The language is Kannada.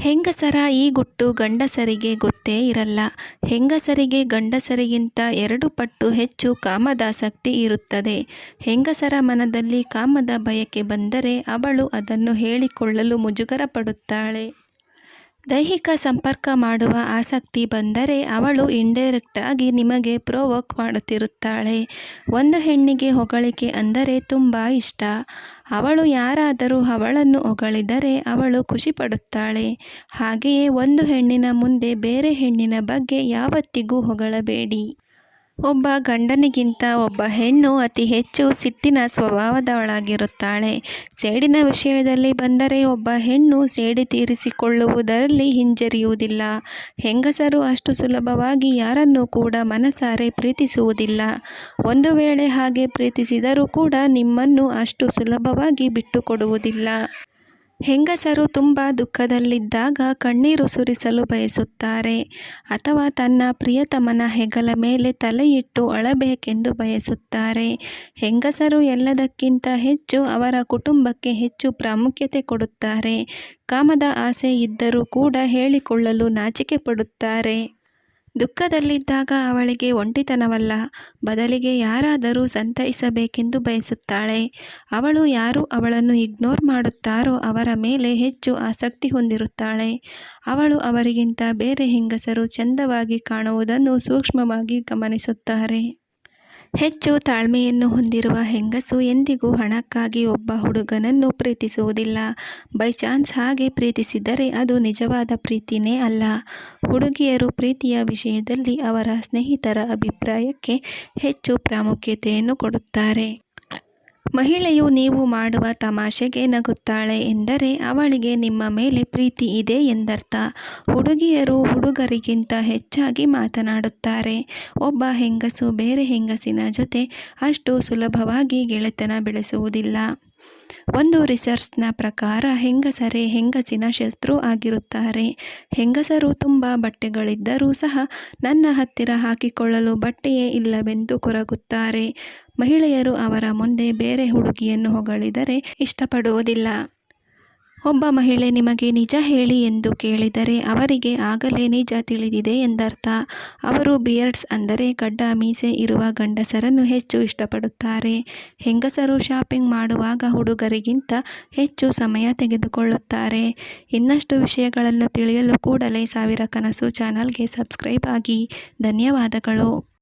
ಹೆಂಗಸರ ಈ ಗುಟ್ಟು ಗಂಡಸರಿಗೆ ಗೊತ್ತೇ ಇರಲ್ಲ. ಹೆಂಗಸರಿಗೆ ಗಂಡಸರಿಗಿಂತ ಎರಡು ಪಟ್ಟು ಹೆಚ್ಚು ಕಾಮದಾಸಕ್ತಿ ಇರುತ್ತದೆ. ಹೆಂಗಸರ ಮನದಲ್ಲಿ ಕಾಮದ ಬಯಕೆ ಬಂದರೆ ಅವಳು ಅದನ್ನು ಹೇಳಿಕೊಳ್ಳಲು ಮುಜುಗರಪಡುತ್ತಾಳೆ. ದೈಹಿಕ ಸಂಪರ್ಕ ಮಾಡುವ ಆಸಕ್ತಿ ಬಂದರೆ ಅವಳು ಇಂಡೈರೆಕ್ಟ್ ಆಗಿ ನಿಮಗೆ ಪ್ರೋವೋಕ್ ಮಾಡುತ್ತಿರುತ್ತಾಳೆ. ಒಂದು ಹೆಣ್ಣಿಗೆ ಹೊಗಳಿಕೆ ಅಂದರೆ ತುಂಬ ಇಷ್ಟ. ಅವಳು ಯಾರಾದರೂ ಅವಳನ್ನು ಹೊಗಳಿದರೆ ಅವಳು ಖುಷಿಪಡುತ್ತಾಳೆ. ಹಾಗೆಯೇ ಒಂದು ಹೆಣ್ಣಿನ ಮುಂದೆ ಬೇರೆ ಹೆಣ್ಣಿನ ಬಗ್ಗೆ ಯಾವತ್ತಿಗೂ ಹೊಗಳಬೇಡಿ. ಒಬ್ಬ ಗಂಡನಿಗಿಂತ ಒಬ್ಬ ಹೆಣ್ಣು ಅತಿ ಹೆಚ್ಚು ಸಿಟ್ಟಿನ ಸ್ವಭಾವದವಳಾಗಿರುತ್ತಾಳೆ. ಸೇಡಿನ ವಿಷಯದಲ್ಲಿ ಬಂದರೆ ಒಬ್ಬ ಹೆಣ್ಣು ಸೇಡಿ ತೀರಿಸಿಕೊಳ್ಳುವುದರಲ್ಲಿ ಹಿಂಜರಿಯುವುದಿಲ್ಲ. ಹೆಂಗಸರು ಅಷ್ಟು ಸುಲಭವಾಗಿ ಯಾರನ್ನೂ ಕೂಡ ಮನಸಾರೆ ಪ್ರೀತಿಸುವುದಿಲ್ಲ. ಒಂದು ವೇಳೆ ಹಾಗೆ ಪ್ರೀತಿಸಿದರೂ ಕೂಡ ನಿಮ್ಮನ್ನು ಅಷ್ಟು ಸುಲಭವಾಗಿ ಬಿಟ್ಟುಕೊಡುವುದಿಲ್ಲ. ಹೆಂಗಸರು ತುಂಬ ದುಃಖದಲ್ಲಿದ್ದಾಗ ಕಣ್ಣೀರು ಸುರಿಸಲು ಬಯಸುತ್ತಾರೆ. ಅಥವಾ ತನ್ನ ಪ್ರಿಯತಮನ ಹೆಗಲ ಮೇಲೆ ತಲೆಯಿಟ್ಟು ಅಳಬೇಕೆಂದು ಬಯಸುತ್ತಾರೆ. ಹೆಂಗಸರು ಎಲ್ಲದಕ್ಕಿಂತ ಹೆಚ್ಚು ಅವರ ಕುಟುಂಬಕ್ಕೆ ಹೆಚ್ಚು ಪ್ರಾಮುಖ್ಯತೆ ಕೊಡುತ್ತಾರೆ. ಕಾಮದ ಆಸೆ ಇದ್ದರೂ ಕೂಡ ಹೇಳಿಕೊಳ್ಳಲು ನಾಚಿಕೆಪಡುತ್ತಾರೆ. ದುಃಖದಲ್ಲಿದ್ದಾಗ ಅವಳಿಗೆ ಒಂಟಿತನವಲ್ಲ, ಬದಲಿಗೆ ಯಾರಾದರೂ ಸಂತೈಸಬೇಕೆಂದು ಬಯಸುತ್ತಾಳೆ. ಅವಳು ಯಾರು ಅವಳನ್ನು ಇಗ್ನೋರ್ ಮಾಡುತ್ತಾರೋ ಅವರ ಮೇಲೆ ಹೆಚ್ಚು ಆಸಕ್ತಿ ಹೊಂದಿರುತ್ತಾಳೆ. ಅವಳು ಅವರಿಗಿಂತ ಬೇರೆ ಹೆಂಗಸರು ಚಂದವಾಗಿ ಕಾಣುವುದನ್ನು ಸೂಕ್ಷ್ಮವಾಗಿ ಗಮನಿಸುತ್ತಾರೆ. ಹೆಚ್ಚು ತಾಳ್ಮೆಯನ್ನು ಹೊಂದಿರುವ ಹೆಂಗಸು ಎಂದಿಗೂ ಹಣಕ್ಕಾಗಿ ಒಬ್ಬ ಹುಡುಗನನ್ನು ಪ್ರೀತಿಸುವುದಿಲ್ಲ. ಬೈ ಚಾನ್ಸ್ ಹಾಗೆ ಪ್ರೀತಿಸಿದರೆ ಅದು ನಿಜವಾದ ಪ್ರೀತಿನೇ ಅಲ್ಲ. ಹುಡುಗಿಯರು ಪ್ರೀತಿಯ ವಿಷಯದಲ್ಲಿ ಅವರ ಸ್ನೇಹಿತರ ಅಭಿಪ್ರಾಯಕ್ಕೆ ಹೆಚ್ಚು ಪ್ರಾಮುಖ್ಯತೆಯನ್ನು ಕೊಡುತ್ತಾರೆ. ಮಹಿಳೆಯು ನೀವು ಮಾಡುವ ತಮಾಷೆಗೆ ನಗುತ್ತಾಳೆ ಎಂದರೆ ಅವಳಿಗೆ ನಿಮ್ಮ ಮೇಲೆ ಪ್ರೀತಿ ಇದೆ ಎಂದರ್ಥ. ಹುಡುಗಿಯರು ಹುಡುಗರಿಗಿಂತ ಹೆಚ್ಚಾಗಿ ಮಾತನಾಡುತ್ತಾರೆ. ಒಬ್ಬ ಹೆಂಗಸು ಬೇರೆ ಹೆಂಗಸಿನ ಜೊತೆ ಅಷ್ಟು ಸುಲಭವಾಗಿ ಗೆಳೆತನ ಬೆಳೆಸುವುದಿಲ್ಲ. ಒಂದು ರಿಸರ್ಚ್ನ ಪ್ರಕಾರ ಹೆಂಗಸರೇ ಹೆಂಗಸಿನ ಶತ್ರು ಆಗಿರುತ್ತಾರೆ. ಹೆಂಗಸರು ತುಂಬ ಬಟ್ಟೆಗಳಿದ್ದರೂ ಸಹ ನನ್ನ ಹತ್ತಿರ ಹಾಕಿಕೊಳ್ಳಲು ಬಟ್ಟೆಯೇ ಇಲ್ಲವೆಂದು ಕೊರಗುತ್ತಾರೆ. ಮಹಿಳೆಯರು ಅವರ ಮುಂದೆ ಬೇರೆ ಹುಡುಗಿಯನ್ನು ಹೊಗಳಿದರೆ ಇಷ್ಟಪಡುವುದಿಲ್ಲ. ಒಬ್ಬ ಮಹಿಳೆ ನಿಮಗೆ ನಿಜ ಹೇಳಿ ಎಂದು ಕೇಳಿದರೆ ಅವರಿಗೆ ಆಗಲೇ ನಿಜ ತಿಳಿದಿದೆ ಎಂದರ್ಥ. ಅವರು ಬಿಯರ್ಡ್ಸ್ ಅಂದರೆ ಗಡ್ಡ ಮೀಸೆ ಇರುವ ಗಂಡಸರನ್ನು ಹೆಚ್ಚು ಇಷ್ಟಪಡುತ್ತಾರೆ. ಹೆಂಗಸರು ಶಾಪಿಂಗ್ ಮಾಡುವಾಗ ಹುಡುಗರಿಗಿಂತ ಹೆಚ್ಚು ಸಮಯ ತೆಗೆದುಕೊಳ್ಳುತ್ತಾರೆ. ಇನ್ನಷ್ಟು ವಿಷಯಗಳನ್ನು ತಿಳಿಯಲು ಕೂಡಲೇ ಸಾವಿರ ಕನಸು ಚಾನಲ್ಗೆ ಸಬ್ಸ್ಕ್ರೈಬ್ ಆಗಿ. ಧನ್ಯವಾದಗಳು.